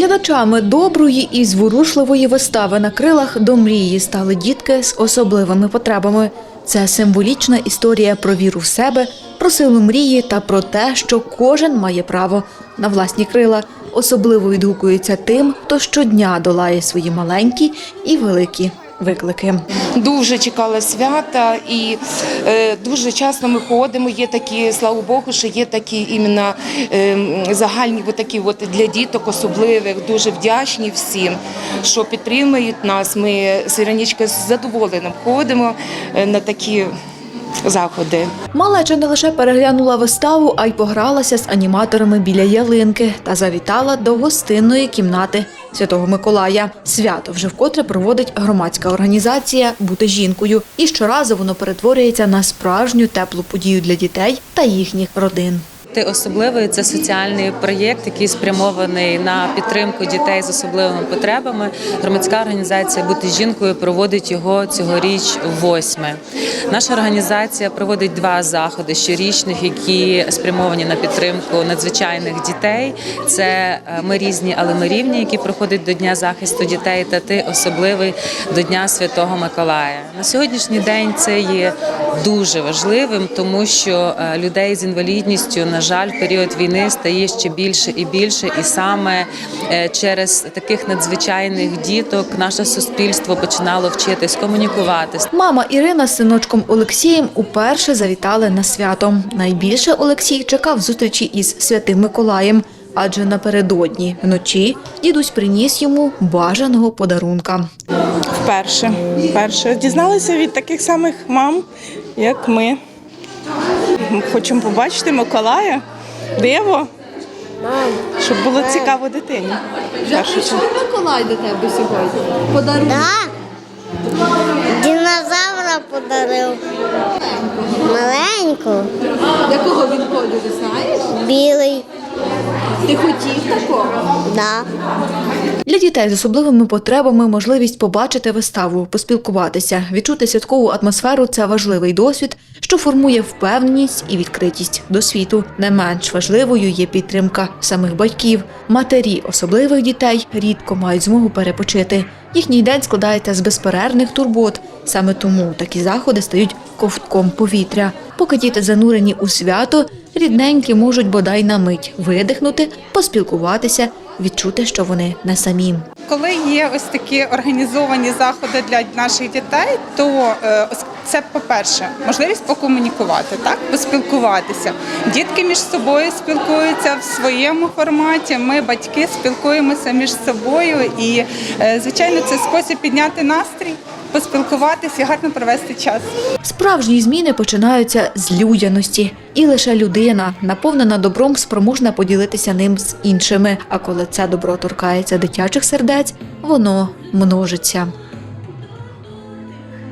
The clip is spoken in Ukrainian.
Глядачами доброї і зворушливої вистави на крилах до мрії стали дітки з особливими потребами. Це символічна історія про віру в себе, про силу мрії та про те, що кожен має право на власні крила. Особливо відгукується тим, хто щодня долає свої маленькі і великі виклики. Дуже чекала свята, і е, дуже часто ми ходимо. Є такі, слава Богу, що є такі іменно е, загальні от такі от для діток особливих. Дуже вдячні всім, що підтримують нас. Ми з Іронічкою з задоволенням ходимо е, на такі заходи. Малеча не лише переглянула виставу, а й погралася з аніматорами біля ялинки та завітала до гостинної кімнати Святого Миколая. Свято вже вкотре проводить громадська організація Бути жінкою, і щоразу воно перетворюється на справжню теплу подію для дітей та їхніх родин. Ти особливий це соціальний проєкт, який спрямований на підтримку дітей з особливими потребами. Громадська організація Бути жінкою проводить його цьогоріч восьме. Наша організація проводить два заходи щорічних, які спрямовані на підтримку надзвичайних дітей. Це е, ми різні, але ми рівні, які проходять до Дня захисту дітей, та ти особливий до Дня Святого Миколая. На сьогоднішній день це є дуже важливим, тому що е, людей з інвалідністю, на жаль, в період війни стає ще більше і більше, і саме е, через таких надзвичайних діток наше суспільство починало вчитись комунікувати. Мама Ірина з синочком Олексієм уперше завітали на свято. Найбільше Олексій чекав зустрічі із святим Миколаєм, адже напередодні вночі дідусь приніс йому бажаного подарунка. Вперше. Вперше дізналися від таких самих мам, як ми. Ми Хочемо побачити Миколая, диво, щоб було цікаво дитині. в першу чергу. Миколай до тебе сьогодні? Подарунок. Да. Динозавра подарив. Маленьку, Якого він кольору знаєш? білий. Ти хотів такого? Да. Для дітей з особливими потребами можливість побачити виставу, поспілкуватися, відчути святкову атмосферу це важливий досвід, що формує впевненість і відкритість до світу. Не менш важливою є підтримка самих батьків. Матері особливих дітей рідко мають змогу перепочити. Їхній день складається з безперервних турбот. Саме тому такі заходи стають ковтком повітря. Поки діти занурені у свято, рідненькі можуть бодай на мить видихнути, поспілкуватися, відчути, що вони не самі. Коли є ось такі організовані заходи для наших дітей, то е, це по-перше, можливість покомунікувати, так поспілкуватися. Дітки між собою спілкуються в своєму форматі. Ми, батьки, спілкуємося між собою, і е, звичайно, це спосіб підняти настрій, поспілкуватися і гарно провести час. Справжні зміни починаються з людяності, і лише людина, наповнена добром, спроможна поділитися ним з іншими. А коли це добро торкається дитячих сердець, воно множиться.